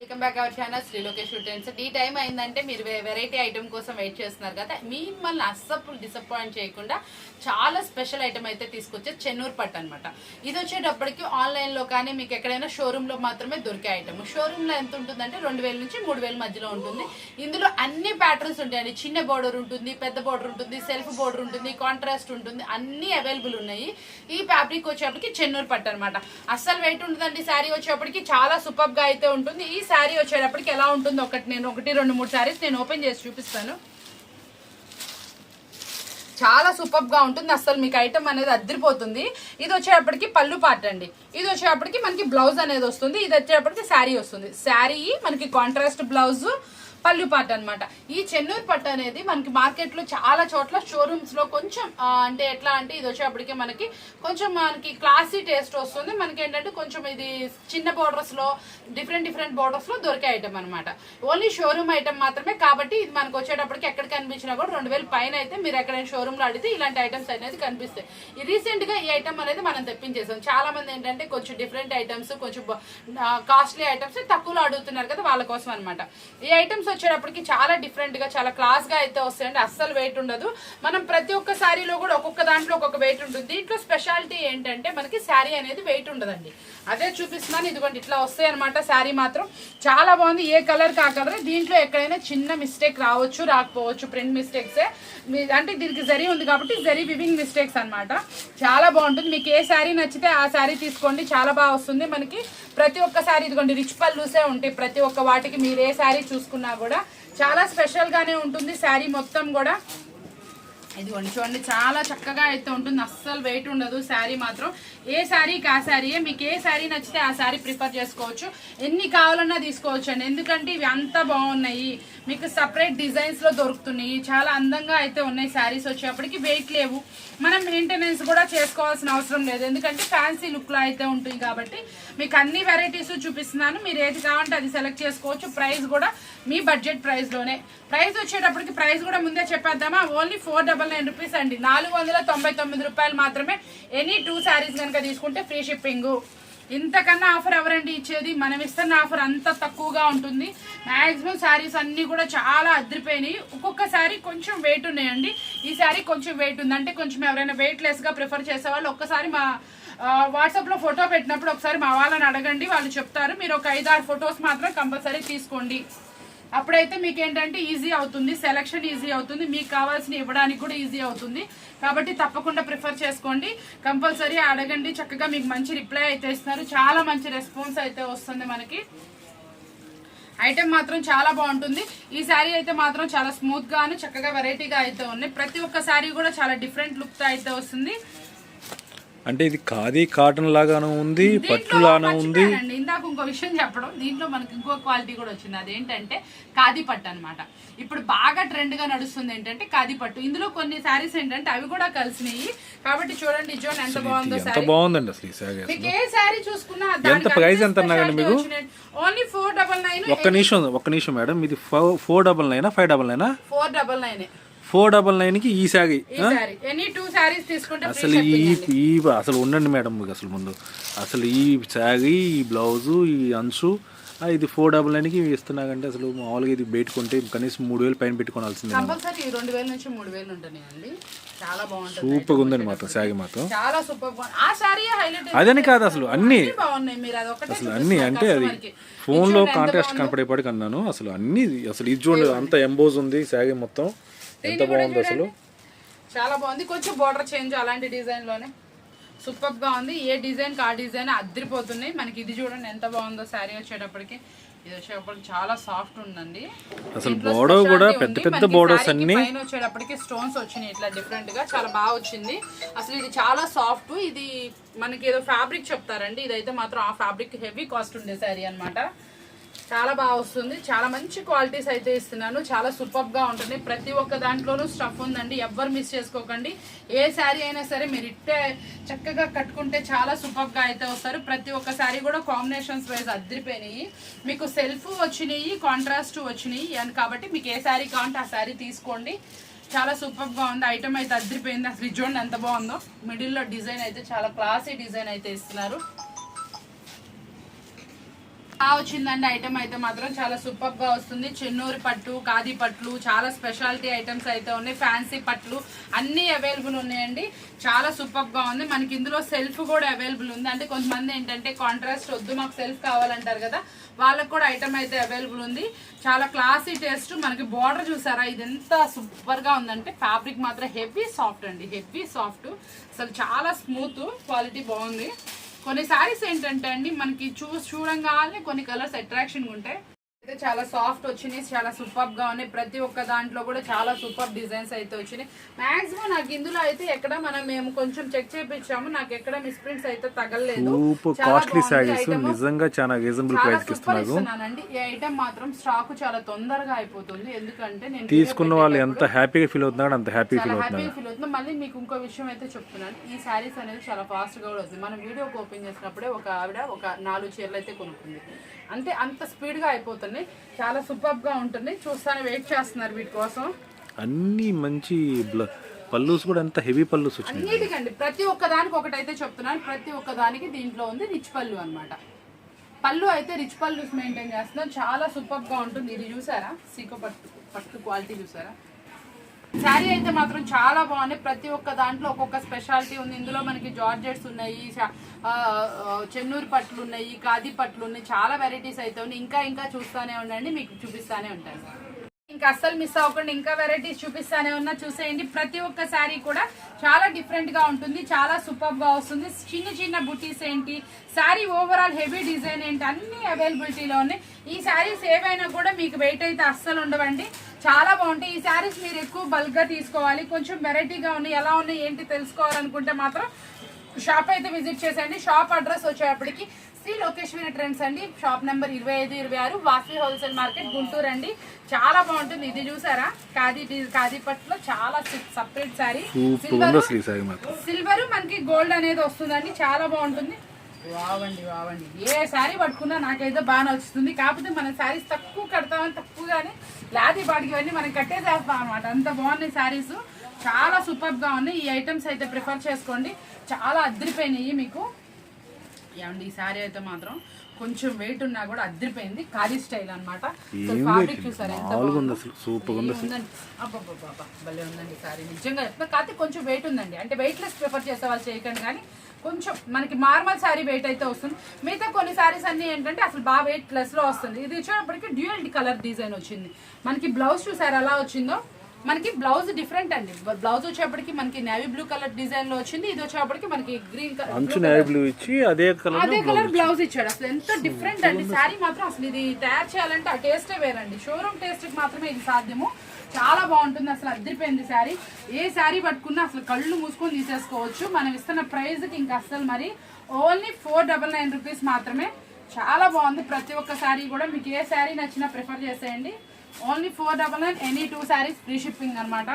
Welcome back our channel Shri Lokesh students ఈ time అయిందంటే మీరు వెరైటీ ఐటమ్ కోసం వెయిట్ చేస్తున్నారు కదా. మిమ్మల్ని అస్సలు డిసప్పాయింట్ చేయకుండా చాలా స్పెషల్ ఐటమ్ అయితే తీసుకొచ్చే చెన్నూరు పట్టు అనమాట ఇది వచ్చేటప్పటికి ఆన్లైన్లో కానీ మీకు ఎక్కడైనా షోరూంలో మాత్రమే దొరికే ఐటమ్ షోరూంలో ఎంత ఉంటుందంటే రెండు వేల నుంచి మూడు వేల మధ్యలో ఉంటుంది. ఇందులో అన్ని ప్యాటర్న్స్ ఉంటాయండి. చిన్న బోర్డర్ ఉంటుంది పెద్ద బోర్డర్ ఉంటుంది సెల్ఫ్ బోర్డర్ ఉంటుంది కాంట్రాస్ట్ ఉంటుంది. అన్ని అవైలబుల్ ఉన్నాయి. ఈ ఫ్యాబ్రిక్ వచ్చేప్పటికి చెన్నూరు పట్టు అనమాట అస్సలు వెయిట్ ఉంటుందండి శారీ వచ్చేప్పటికి చాలా సూపర్గా అయితే ఉంటుంది. ఈ శారీ వచ్చేటప్పటికి ఎలా ఉంటుంది ఒకటి నేను ఒకటి రెండు మూడు శారీస్ నేను ఓపెన్ చేసి చూపిస్తాను. చాలా సూపర్గా ఉంటుంది. అసలు మీకు ఐటమ్ అనేది అద్దరిపోతుంది. ఇది వచ్చేటప్పటికి పళ్ళు పార్ట్ అండి. ఇది వచ్చేటప్పటికి మనకి బ్లౌజ్ అనేది వస్తుంది. ఇది వచ్చేటప్పటికి శారీ వస్తుంది. శారీ మనకి కాంట్రాస్ట్ బ్లౌజ్ పళ్ళు పాట అనమాట ఈ చెన్నూరు పట్టు అనేది మనకి మార్కెట్లో చాలా చోట్ల షోరూమ్స్లో కొంచెం అంటే ఎట్లా అంటే ఇది వచ్చేప్పటికి మనకి కొంచెం మనకి క్లాసీ టేస్ట్ వస్తుంది. మనకి ఏంటంటే కొంచెం ఇది చిన్న బోర్డర్స్లో డిఫరెంట్ డిఫరెంట్ బోర్డర్స్లో దొరికే ఐటమ్ అనమాట ఓన్లీ షోరూమ్ ఐటమ్ మాత్రమే కాబట్టి ఇది మనకు వచ్చేటప్పటికి ఎక్కడ కనిపించినా కూడా రెండు వేల పైన అయితే మీరు ఎక్కడైనా షోరూమ్లో అడిగితే ఇలాంటి ఐటమ్స్ అనేది కనిపిస్తాయి. రీసెంట్గా రీసెంట్గా ఈ ఐటమ్ అనేది మనం తెప్పించేసాం. చాలా మంది ఏంటంటే కొంచెం డిఫరెంట్ ఐటమ్స్ కొంచెం కాస్ట్లీ ఐటమ్స్ తక్కువలో అడుగుతున్నారు కదా వాళ్ళ కోసం అనమాట ఈ ఐటమ్స్ వచ్చేటప్పటికి చాలా డిఫరెంట్గా చాలా క్లాస్గా అయితే వస్తాయండి. అస్సలు వెయిట్ ఉండదు. మనం ప్రతి ఒక్క శారీలో కూడా ఒక్కొక్క దాంట్లో ఒక్కొక్క వెయిట్ ఉంటుంది. దీంట్లో స్పెషాలిటీ ఏంటంటే మనకి శారీ అనేది వెయిట్ ఉండదండి. అదే చూపిస్తున్నాను. ఇదిగోండి ఇట్లా వస్తాయి అనమాట శారీ మాత్రం. చాలా బాగుంది. ఏ కలర్ కా కలర్ దీంట్లో ఎక్కడైనా చిన్న మిస్టేక్ రావచ్చు రాకపోవచ్చు. ప్రింట్ మిస్టేక్సే అంటే దీనికి జరీ ఉంది కాబట్టి జరీ వివింగ్ మిస్టేక్స్ అన్నమాట. చాలా బాగుంటుంది. మీకు ఏ శారీ నచ్చితే ఆ శారీ తీసుకోండి. చాలా బాగా వస్తుంది మనకి. ప్రతి ఒక్క శారీ ఇదిగోండి రిచ్ పల్లూసే ఉంటాయి. ప్రతి ఒక్క వాటికి మీరు ఏ శారీ చూసుకున్నా కూడా చాలా స్పెషల్గానే ఉంటుంది. శారీ మొత్తం కూడా. ఇదిగోండి చూడండి చాలా చక్కగా అయితే ఉంటుంది. అస్సలు వెయిట్ ఉండదు శారీ మాత్రం. ఏ శారీకి ఆ శారీయే మీకు ఏ శారీ నచ్చితే ఆ శారీ ప్రిఫర్ చేసుకోవచ్చు. ఎన్ని కావాలన్నా తీసుకోవచ్చు అండి ఎందుకంటే ఇవి అంత బాగున్నాయి. మీకు సపరేట్ డిజైన్స్లో దొరుకుతున్నాయి. చాలా అందంగా అయితే ఉన్నాయి శారీస్ వచ్చేప్పటికి. వెయిట్ లేవు. మనం మెయింటెనెన్స్ కూడా చేసుకోవాల్సిన అవసరం లేదు. ఎందుకంటే ఫ్యాన్సీ లుక్లో అయితే ఉంటుంది కాబట్టి మీకు అన్ని వెరైటీస్ చూపిస్తున్నాను. మీరు ఏది కావాలంటే అది సెలెక్ట్ చేసుకోవచ్చు. ప్రైస్ కూడా మీ బడ్జెట్ ప్రైస్లోనే ప్రైస్ వచ్చేటప్పటికి ప్రైస్ కూడా ముందే చెప్పేద్దామా? Only four double nine rupees అండి. నాలుగు వందల తొంభై తొమ్మిది రూపాయలు మాత్రమే ఎనీ టూ శారీస్ కనుక తీసుకుంటే ఫ్రీ షిప్పింగ్ ఇంతకన్నా ఆఫర్ ఎవరండి ఇచ్చేది? మనం ఇస్తున్న ఆఫర్ అంత తక్కువగా ఉంటుంది. మ్యాక్సిమం శారీస్ అన్ని కూడా చాలా అదిరిపోయినాయి. ఒక్కొక్క శారీ కొంచెం వెయిట్ ఉన్నాయండి. ఈ శారీ కొంచెం వెయిట్ ఉంది. అంటే కొంచెం ఎవరైనా వెయిట్ లెస్గా ప్రిఫర్ చేసే వాళ్ళు ఒక్కసారి మా వాట్సాప్లో ఫోటో పెట్టినప్పుడు ఒకసారి మా వాళ్ళని అడగండి. వాళ్ళు చెప్తారు. మీరు ఒక ఐదు ఆరు ఫొటోస్ మాత్రం కంపల్సరీ తీసుకోండి. అప్పుడైతే మీకు ఏంటంటే ఈజీ అవుతుంది సెలక్షన్ ఈజీ అవుతుంది మీకు కావాల్సిన ఇవ్వడానికి కూడా ఈజీ అవుతుంది. కాబట్టి తప్పకుండా ప్రిఫర్ చేసుకోండి. కంపల్సరీ అడగండి చక్కగా మీకు మంచి రిప్లై అయితే ఇస్తున్నారు. చాలా మంచి రెస్పాన్స్ అయితే వస్తుంది మనకి. ఐటెం మాత్రం చాలా బాగుంటుంది. ఈ శారీ అయితే మాత్రం చాలా స్మూత్ గాను చక్కగా వెరైటీగా అయితే ఉన్నాయి. ప్రతి ఒక్క శారీ కూడా చాలా డిఫరెంట్ లుక్తో అయితే వస్తుంది. అంటే ఇది ఖాదీ కాటన్ లాగానే ఉంది పట్టు లాగానే ఉంది. ఇందాక ఇంకో విషయం చెప్పడం దీంట్లో మనకి ఇంకో క్వాలిటీ కూడా వచ్చింది. అదేంటంటే ఖాదీ పట్టు అన్నమాట. ఇప్పుడు బాగా ట్రెండ్గా నడుస్తుంది ఏంటంటే ఖాదీ పట్టు. ఇందులో కొన్ని శారీస్ ఏంటంటే అవి కూడా కలిసినాయి. కాబట్టి చూడండి జోన్ ఎంత బాగుందో ఎంత బాగుందండి అసలు ఈ శారీ మీకు ఏ శారీ చూసుకున్నా ఎంత price ఎంత అన్నారండి మీకు? ఓన్లీ ఫోర్ డబల్ నైన్ ఒక్క నిమిషం ఒక్క నిమిషం మేడం. ఇది ఫోర్ డబల్ నైనా ఫైవ్ డబల్ నైనా four double nine four double నైన్కి ఈ శారీ. అసలు ఈ. ఈ అసలు ఉండండి మేడం మీకు అసలు ముందు. అసలు ఈ శారీ ఈ బ్లౌజు ఈ అంచు ఇది ఫోర్ డబల్ నైన్కి ఇస్తున్నాకంటే అసలు మామూలుగా ఇది బయట కొంటే కనీసం మూడు వేలు పైన పెట్టుకోవాల్సిందే కంపల్సరీ రెండు వేల నుంచి మూడు వేలు ఉంటున్నాయండి. చాలా బాగుంటుంది సూపర్గా ఉందండి మాత్రం శారీ మాత్రం. చాలా సూపర్ బాగుంది ఆ శారీ హైలైట్ అదని కాదు అసలు అన్ని అసలు అన్ని అంటే అది ఫోన్లో కాంట్రాస్ట్ కనపడేపాటికి అన్నాను. అసలు అన్ని అసలు ఇది చూడండి అంత ఎంబోజ్ ఉంది శారీ మొత్తం. ఎంత బాగుంది అసలు? చాలా బాగుంది. కొంచెం బోర్డర్ చేంజ్ అలాంటి డిజైన్లోనే. సూపర్గా ఉంది. ఏ డిజైన్కి ఆ డిజైన్ అద్దరిపోతున్నాయి. మనకి ఇది చూడండి ఎంత బాగుందో శారీ వచ్చేటప్పటికి. ఇది వచ్చేటప్పటికి చాలా సాఫ్ట్ ఉందండి. అసలు border కూడా పెద్ద. పెద్ద శారీకి అన్ని- పైన వచ్చేటప్పటికి స్టోన్స్ వచ్చినాయి ఇట్లా డిఫరెంట్గా. చాలా బాగా వచ్చింది. అసలు ఇది చాలా సాఫ్ట్ ఇది మనకి ఏదో ఫ్యాబ్రిక్ చెప్తారండి. ఇదైతే మాత్రం ఆ ఫ్యాబ్రిక్ హెవీ కాస్ట్ ఉండే శారీ అన్నమాట. చాలా బాగా వస్తుంది. చాలా మంచి క్వాలిటీస్ అయితే ఇస్తున్నాను. చాలా సూపర్గా ఉంటుంది. ప్రతి ఒక్క దాంట్లోనూ స్టఫ్ ఉందండి. ఎవ్వరు మిస్ చేసుకోకండి. ఏ శారీ అయినా సరే మీరు ఇట్టే చక్కగా కట్టుకుంటే చాలా సూపర్గా అయితే వస్తారు. ప్రతి ఒక్క శారీ కూడా కాంబినేషన్స్ వైజ్ అద్దరిపోయినాయి. మీకు సెల్ఫ్ వచ్చినాయి కాంట్రాస్ట్ వచ్చినాయి. అని కాబట్టి మీకు ఏ శారీ కావాలంటే ఆ శారీ తీసుకోండి. చాలా సూపర్గా ఉంది. ఐటమ్ అయితే అద్దరిపోయింది. అసలు చూడండి ఎంత బాగుందో. మిడిల్లో డిజైన్ అయితే చాలా క్లాసీ డిజైన్ అయితే ఇస్తున్నారు. వచ్చిందండి ఐటమ్ అయితే మాత్రం చాలా సూపర్గా వస్తుంది. చెన్నూరు పట్టు కాది పట్లు చాలా స్పెషాలిటీ ఐటమ్స్ అయితే ఉన్నాయి. ఫ్యాన్సీ పట్లు అన్ని అవైలబుల్ ఉన్నాయండి. చాలా సూపర్గా ఉంది. మనకి ఇందులో సెల్ఫ్ కూడా అవైలబుల్ ఉంది. అంటే కొంతమంది ఏంటంటే కాంట్రాస్ట్ వద్దు మాకు సెల్ఫ్ కావాలంటారు కదా. వాళ్ళకి కూడా ఐటమ్ అయితే అవైలబుల్ ఉంది. చాలా క్లాసీ టేస్ట్ మనకి బార్డర్ చూసారా? ఇది ఎంత సూపర్గా ఉందంటే ఫ్యాబ్రిక్ మాత్రం హెవీ సాఫ్ట్ అండి. హెవీ సాఫ్ట్ అసలు చాలా స్మూత్ క్వాలిటీ బాగుంది. కొన్ని సారీస్ ఏంటంటే అండి మనకి చూ చూడంగానే కొన్ని కలర్స్ అట్రాక్షన్గా ఉంటాయి. అయితే చాలా సాఫ్ట్ వచ్చినాయి చాలా సూపర్గా ఉన్నాయి. ప్రతి ఒక్క దాంట్లో కూడా చాలా సూపర్ డిజైన్స్ అయితే వచ్చినాయి. మాక్సిమం నాకు ఇందులో అయితే ఎక్కడ మనం మేము కొంచెం చెక్ చేపించాము నాకు ఎక్కడ మిస్ప్రింట్స్ అయితే తగలలేదు. Costly item. నిజంగా చాలా రీజనబుల్ ప్రైస్కి ఇస్తున్నారు ఈ ఐటమ్ మాత్రం స్టాక్ చాలా తొందరగా అయిపోతుంది. ఎందుకంటే నేను తీసుకున్న వాళ్ళు ఎంత హ్యాపీగా ఫీల్ అవుతున్నాడు అంత హ్యాపీ ఫీల్ హ్యాపీ అవుతున్నాడు ఫీల్ అవుతుంది మళ్ళీ మీకు ఇంకో విషయం అయితే చెప్తున్నాను. ఈ శారీస్ అనేది చాలా ఫాస్ట్గా వస్తుంది. మనం వీడియోకి ఓపెన్ చేసినప్పుడే ఒక ఆవిడ ఒక నాలుగు చీరలు అయితే కొనుక్కుంది. అంటే అంత స్పీడ్గా అయిపోతుంది చాలా సూపర్గా ఉంటుంది. చూస్తాను వెయిట్ చేస్తున్నారు వీటి కోసం. అన్ని మంచి పల్లూస్ కూడా ఎంత హెవీ పల్లూస్ అన్నిటికండి. ప్రతి ఒక్క దానికి ఒకటైతే చెప్తున్నాను. ప్రతి ఒక్క దానికి దీంట్లో ఉంది రిచ్ పళ్ళు అన్నమాట. పళ్ళు అయితే రిచ్ పళ్ళు మెయింటైన్ చేస్తున్నాం. చాలా సూపర్గా ఉంటుంది. ఇది చూసారా? సీకో పట్టు పట్టు క్వాలిటీ చూసారా? శారీ అయితే మాత్రం చాలా బాగుంది. ప్రతి ఒక్క దాంట్లో ఒక్కొక్క స్పెషాలిటీ ఉంది. ఇందులో మనకి జార్జెట్స్ ఉన్నాయి చెన్నూరు పట్లు ఉన్నాయి ఖాదీ పట్లు ఉన్నాయి. చాలా వెరైటీస్ అయితే ఉన్నాయి. ఇంకా ఇంకా చూస్తూనే ఉండండి. మీకు చూపిస్తానే ఉంటాను. ఇంకా అస్సలు మిస్ అవ్వకుండా ఇంకా వెరైటీస్ చూపిస్తానే ఉన్నా. చూసేయండి. ప్రతి ఒక్క శారీ కూడా చాలా డిఫరెంట్గా ఉంటుంది. చాలా సూపర్గా వస్తుంది. చిన్న చిన్న బుటీస్ ఏంటి? శారీ ఓవరాల్ హెవీ డిజైన్ ఏంటి? అన్ని అవైలబిలిటీలో ఉన్నాయి. ఈ శారీస్ ఏవైనా కూడా మీకు వెయిట్ అయితే అస్సలు ఉండవండి. చాలా బాగుంటాయి. ఈ శారీస్ మీరు ఎక్కువ బల్క్గా తీసుకోవాలి. కొంచెం వెరైటీగా ఉన్నాయి. ఎలా ఉన్నాయి ఏంటి తెలుసుకోవాలనుకుంటే మాత్రం షాప్ అయితే విజిట్ చేసేయండి. షాప్ అడ్రస్ వచ్చేటప్పటికి శ్రీ లోకేశ్వరి ట్రెండ్స్ అండి. షాప్ నెంబర్ ఇరవై ఐదు ఇరవై ఆరు వాసవి హోల్సేల్ మార్కెట్ గుంటూరు అండి. చాలా బాగుంటుంది. ఇది చూసారా? ఖాదీ పట్టులో చాలా సపరేట్ శారీ మాత్రం. సిల్వర్ మనకి గోల్డ్ అనేది వస్తుందండి. చాలా బాగుంటుంది. వావండి వావండి. ఏ శారీ పట్టుకున్నా నాకైతే బాగా నచ్చుతుంది. కాకపోతే మన శారీస్ తక్కువ కడతామని తక్కువగానే లాది బాడికి ఇవన్నీ మనం కట్టేసేస్తాం అనమాట అంత బాగున్నాయి శారీస్ చాలా సూపర్గా ఉన్నాయి. ఈ ఐటమ్స్ అయితే ప్రిఫర్ చేసుకోండి. చాలా అద్దరిపోయినాయి మీకు. ఏమండి ఈ శారీ అయితే మాత్రం కొంచెం వెయిట్ ఉన్నా కూడా అద్దరిపోయింది. ఖాళీ స్టైల్ అనమాట ఫ్యాబ్రిక్ చూసారా? ఉందండి భలే ఉందండి సారీ. నిజంగా చెప్తున్నా కాకపోతే కొంచెం వెయిట్ ఉందండి. అంటే వెయిట్ లెస్ ప్రిఫర్ చేసే వాళ్ళు చేయకండి కానీ కొంచెం మనకి నార్మల్ శారీ వెయిట్ అయితే వస్తుంది. మిగతా కొన్ని శారీస్ అన్ని ఏంటంటే అసలు బాగా వెయిట్ ప్లస్లో వస్తుంది. ఇది వచ్చేటప్పటికి డ్యూయల్ కలర్ డిజైన్ వచ్చింది. మనకి బ్లౌజ్ చూసారు ఎలా వచ్చిందో? మనకి బ్లౌజ్ డిఫరెంట్ అండి. బ్లౌజ్ వచ్చేప్పటికి మనకి నేవీ బ్లూ కలర్ డిజైన్లో వచ్చింది ఇది వచ్చేప్పటికి మనకి గ్రీన్ కలర్ నేవీ బ్లూ ఇచ్చి అదే కలర్ అదే కలర్ బ్లౌజ్ ఇచ్చాడు. అసలు ఎంత డిఫరెంట్ అండి. శారీ మాత్రం అసలు ఇది తయారు చేయాలంటే ఆ టేస్టే వేరండి. షోరూమ్ టేస్ట్కి మాత్రమే ఇది సాధ్యము. చాలా బాగుంటుంది అసలు అద్దరిపోయింది శారీ. ఏ శారీ పట్టుకున్నా అసలు కళ్ళు మూసుకొని తీసేసుకోవచ్చు. మనం ఇస్తున్న ప్రైస్కి ఇంకా అసలు మరి only four double nine rupees మాత్రమే చాలా బాగుంది. ప్రతి ఒక్క శారీ కూడా మీకు ఏ శారీ నచ్చినా ప్రిఫర్ చేసేయండి. Only four double nine any two saris free shipping అనమాట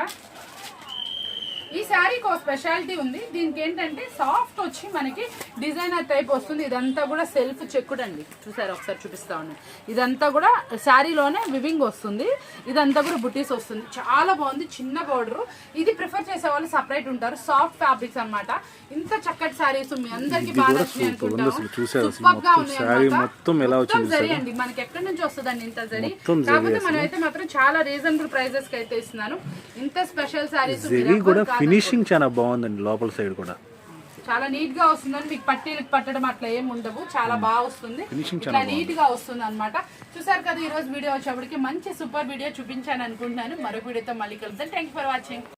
ఈ శారీకి ఒక స్పెషాలిటీ ఉంది. దీనికి ఏంటంటే సాఫ్ట్ వచ్చి మనకి డిజైనర్ టైప్ వస్తుంది. ఇదంతా కూడా సెల్ఫ్ చెక్కుడు అండి చూసారు? ఒకసారి చూపిస్తా ఉన్నాను. ఇదంతా కూడా శారీలోనే వివింగ్ వస్తుంది. ఇదంతా కూడా బుటీస్ వస్తుంది. చాలా బాగుంది. చిన్న బోర్డర్ ఇది ప్రిఫర్ చేసే వాళ్ళు సపరేట్ ఉంటారు. సాఫ్ట్ ఫ్యాబ్రిక్స్ అన్నమాట. ఇంత చక్కటి శారీస్ మీ అందరికి బాగా నచ్చినాయి అనుకుంటాము Superb గా మొత్తం ఉన్నాయి ఎలా జరీ అండి. మనకి ఎక్కడి నుంచి వస్తుందండి ఇంత జరీ కాకపోతే. మనం అయితే మాత్రం చాలా రీజనబుల్ ప్రైజెస్కి అయితే ఇస్తున్నాను. ఇంత స్పెషల్ శారీస్ కూడా ఫినిషింగ్ చాలా బాగుందండి లోపల సైడ్ కూడా. చాలా నీట్గా వస్తుందని మీకు పట్టీలకు పట్టడం అట్లా ఏం ఉండవు. చాలా బాగా వస్తుంది. ఇట్లా నీట్గా వస్తుంది అనమాట చూసారు కదా ఈ రోజు వీడియో వచ్చేప్పటికి మంచి సూపర్ వీడియో చూపించాను అనుకుంటున్నాను. మరో వీడియోతో మళ్ళీ కలుద్దాం. Thank for watching